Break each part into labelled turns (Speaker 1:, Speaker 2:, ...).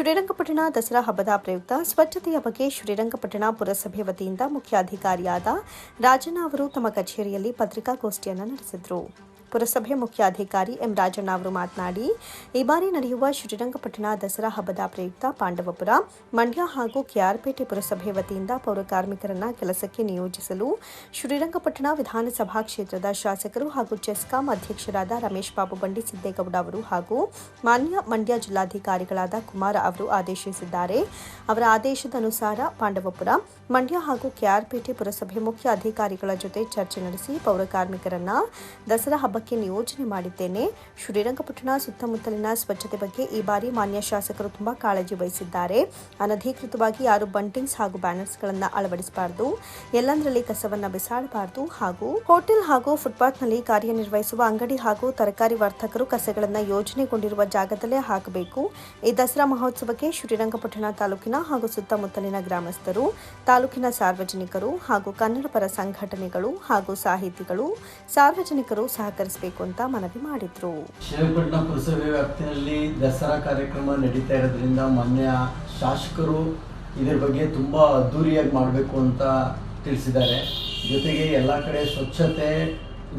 Speaker 1: ಶ್ರೀರಂಗಪಟ್ಟಣ ದಸರಾ ಹಬ್ಬದ ಪ್ರಯುಕ್ತ ಸ್ವಚ್ಛತೆಯ ಬಗ್ಗೆ ಶ್ರೀರಂಗಪಟ್ಟಣ ಪುರಸಭೆ ವತಿಯಿಂದ ಮುಖ್ಯಾಧಿಕಾರಿಯಾದ ರಾಜಣ್ಣ ಅವರು ತಮ್ಮ ಕಚೇರಿಯಲ್ಲಿ ಪತ್ರಿಕಾಗೋಷ್ಠಿಯನ್ನು ನಡೆಸಿದರು. ಪುರಸಭೆ ಮುಖ್ಯಾಧಿಕಾರಿ ಎಂ ರಾಜಣ್ಣ ಅವರು ಮಾತನಾಡಿ, ಈ ಬಾರಿ ನಡೆಯುವ ಶ್ರೀರಂಗಪಟ್ಟಣ ದಸರಾ ಹಬ್ಬದ ಪ್ರಯುಕ್ತ ಪಾಂಡವಪುರ, ಮಂಡ್ಯ ಹಾಗೂ ಕೆಆರ್ಪೇಟೆ ಪುರಸಭೆ ವತಿಯಿಂದ ಪೌರ ಕಾರ್ಮಿಕರನ್ನ ಕೆಲಸಕ್ಕೆ ನಿಯೋಜಿಸಲು ಶ್ರೀರಂಗಪಟ್ಟಣ ವಿಧಾನಸಭಾ ಕ್ಷೇತ್ರದ ಶಾಸಕರು ಹಾಗೂ ಚೆಸ್ಕಾಂ ಅಧ್ಯಕ್ಷರಾದ ರಮೇಶ್ ಬಾಬು ಬಂಡಿ ಸಿದ್ದೇಗೌಡ ಅವರು ಹಾಗೂ ಮಾನ್ಯ ಮಂಡ್ಯ ಜಿಲ್ಲಾಧಿಕಾರಿಗಳಾದ ಕುಮಾರ್ ಅವರು ಆದೇಶಿಸಿದ್ದಾರೆ. ಅವರ ಆದೇಶದ ಅನುಸಾರ ಪಾಂಡವಪುರ, ಮಂಡ್ಯ ಹಾಗೂ ಕೆಆರ್ಪೇಟೆ ಪುರಸಭೆ ಮುಖ್ಯ ಅಧಿಕಾರಿಗಳ ಜೊತೆ ಚರ್ಚೆ ನಡೆಸಿ ಪೌರ ಕಾರ್ಮಿಕರನ್ನ ದಸರಾ ಹಬ್ಬಕ್ಕೆ ನಿಯೋಜನೆ ಮಾಡಿದ್ದೇನೆ. ಶ್ರೀರಂಗಪಟ್ಟಣ ಸುತ್ತಮುತ್ತಲಿನ ಸ್ವಚ್ಛತೆ ಬಗ್ಗೆ ಈ ಬಾರಿ ಮಾನ್ಯ ಶಾಸಕರು ತುಂಬಾ ಕಾಳಜಿ ವಹಿಸಿದ್ದಾರೆ. ಅನಧಿಕೃತವಾಗಿ ಯಾರು ಬಂಟಿಂಗ್ಸ್ ಹಾಗೂ ಬ್ಯಾನರ್ಸ್ಗಳನ್ನು ಅಳವಡಿಸಬಾರದು, ಎಲ್ಲಂದರಲ್ಲಿ ಕಸವನ್ನು ಬಿಸಾಡಬಾರದು ಹಾಗೂ ಹೋಟೆಲ್ ಹಾಗೂ ಫುಟ್ಪಾತ್ನಲ್ಲಿ ಕಾರ್ಯನಿರ್ವಹಿಸುವ ಅಂಗಡಿ ಹಾಗೂ ತರಕಾರಿ ವರ್ತಕರು ಕಸಗಳನ್ನು ಯೋಜನೆಗೊಂಡಿರುವ ಜಾಗದಲ್ಲೇ ಹಾಕಬೇಕು. ಈ ದಸರಾ ಮಹೋತ್ಸವಕ್ಕೆ ಶ್ರೀರಂಗಪಟ್ಟಣ ತಾಲೂಕಿನ ಹಾಗೂ ಸುತ್ತಮುತ್ತಲಿನ ಗ್ರಾಮಸ್ಥರು, ತಾಲೂಕಿನ ಸಾರ್ವಜನಿಕರು ಹಾಗೂ ಕನ್ನಡ ಪರ ಸಂಘಟನೆಗಳು ಹಾಗೂ ಸಾಹಿತಿಗಳು, ಸಾರ್ವಜನಿಕರು ಸಹಕರಿಸಬೇಕು ಅಂತ ಮನವಿ ಮಾಡಿದ್ರು.
Speaker 2: ಶ್ರೀಪಟ್ಟಣ ಪುರಸಭೆ ವ್ಯಾಪ್ತಿಯಲ್ಲಿ ದಸರಾ ಕಾರ್ಯಕ್ರಮ ನಡೀತಾ ಇರೋದ್ರಿಂದ ಮಾನ್ಯ ಶಾಸಕರು ಇದರ ಬಗ್ಗೆ ತುಂಬಾ ಅದ್ದೂರಿಯಾಗಿ ಮಾಡಬೇಕು ಅಂತ ತಿಳಿಸಿದ್ದಾರೆ. ಜೊತೆಗೆ ಎಲ್ಲ ಕಡೆ ಸ್ವಚ್ಛತೆ,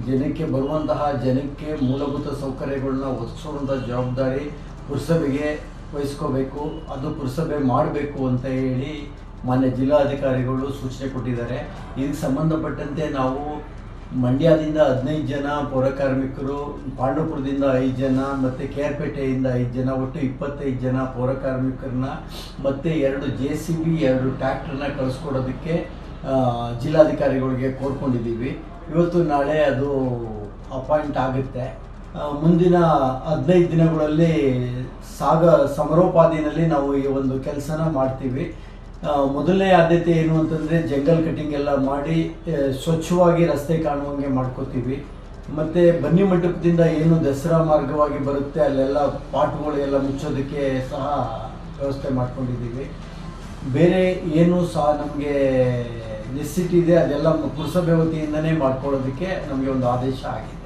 Speaker 2: ಜನಕ್ಕೆ ಬರುವಂತಹ ಜನಕ್ಕೆ ಮೂಲಭೂತ ಸೌಕರ್ಯಗಳನ್ನ ಒದಗಿಸುವಂಥ ಜವಾಬ್ದಾರಿ ಪುರಸಭೆಗೆ ವಹಿಸ್ಕೋಬೇಕು. ಅದು ಪುರಸಭೆ ಮಾಡಬೇಕು ಅಂತ ಹೇಳಿ ಮಾನ್ಯ ಜಿಲ್ಲಾಧಿಕಾರಿಗಳು ಸೂಚನೆ ಕೊಟ್ಟಿದ್ದಾರೆ. ಇದಕ್ಕೆ ಸಂಬಂಧಪಟ್ಟಂತೆ ನಾವು ಮಂಡ್ಯದಿಂದ ಹದಿನೈದು ಜನ ಪೌರಕಾರ್ಮಿಕರು ಪಾಂಡವಪುರದಿಂದ ಐದು ಜನ, ಮತ್ತು ಕೇರ್ಪೇಟೆಯಿಂದ ಐದು ಜನ, ಒಟ್ಟು ಇಪ್ಪತ್ತೈದು ಜನ ಪೌರಕಾರ್ಮಿಕರನ್ನ ಮತ್ತು ಎರಡು ಜೆ ಸಿ ಬಿ, ಎರಡು ಟ್ಯಾಕ್ಟ್ರನ್ನ ಕಳಿಸ್ಕೊಡೋದಕ್ಕೆ ಜಿಲ್ಲಾಧಿಕಾರಿಗಳಿಗೆ ಕೋರ್ಕೊಂಡಿದ್ದೀವಿ. ಇವತ್ತು ನಾಳೆ ಅದು ಅಪಾಯಿಂಟ್ ಆಗುತ್ತೆ. ಮುಂದಿನ ಹದಿನೈದು ದಿನಗಳಲ್ಲಿ ಸಾಗ, ಸಮರೋಪಾದಿನಲ್ಲಿ ನಾವು ಈ ಒಂದು ಕೆಲಸನ ಮಾಡ್ತೀವಿ. ಮೊದಲನೇ ಆದ್ಯತೆ ಏನು ಅಂತಂದರೆ ಜಂಗಲ್ ಕಟಿಂಗ್ ಎಲ್ಲ ಮಾಡಿ ಸ್ವಚ್ಛವಾಗಿ ರಸ್ತೆ ಕಾಣುವಂಗೆ ಮಾಡ್ಕೋತೀವಿ. ಮತ್ತು ಬನ್ನಿ ಮಂಟಪದಿಂದ ಏನು ದಸರಾ ಮಾರ್ಗವಾಗಿ ಬರುತ್ತೆ, ಅಲ್ಲೆಲ್ಲ ಪಾಟ್ಗಳು ಎಲ್ಲ ಮುಚ್ಚೋದಕ್ಕೆ ಸಹ ವ್ಯವಸ್ಥೆ ಮಾಡ್ಕೊಂಡಿದ್ದೀವಿ. ಬೇರೆ ಏನು ಸಹ ನಮಗೆ ನೆಸಿಟಿ ಇದೆ, ಅದೆಲ್ಲ ಪುರಸಭೆ ವತಿಯಿಂದನೇ ಮಾಡ್ಕೊಳ್ಳೋದಕ್ಕೆ ನಮಗೆ ಒಂದು ಆದೇಶ ಆಗಿದೆ.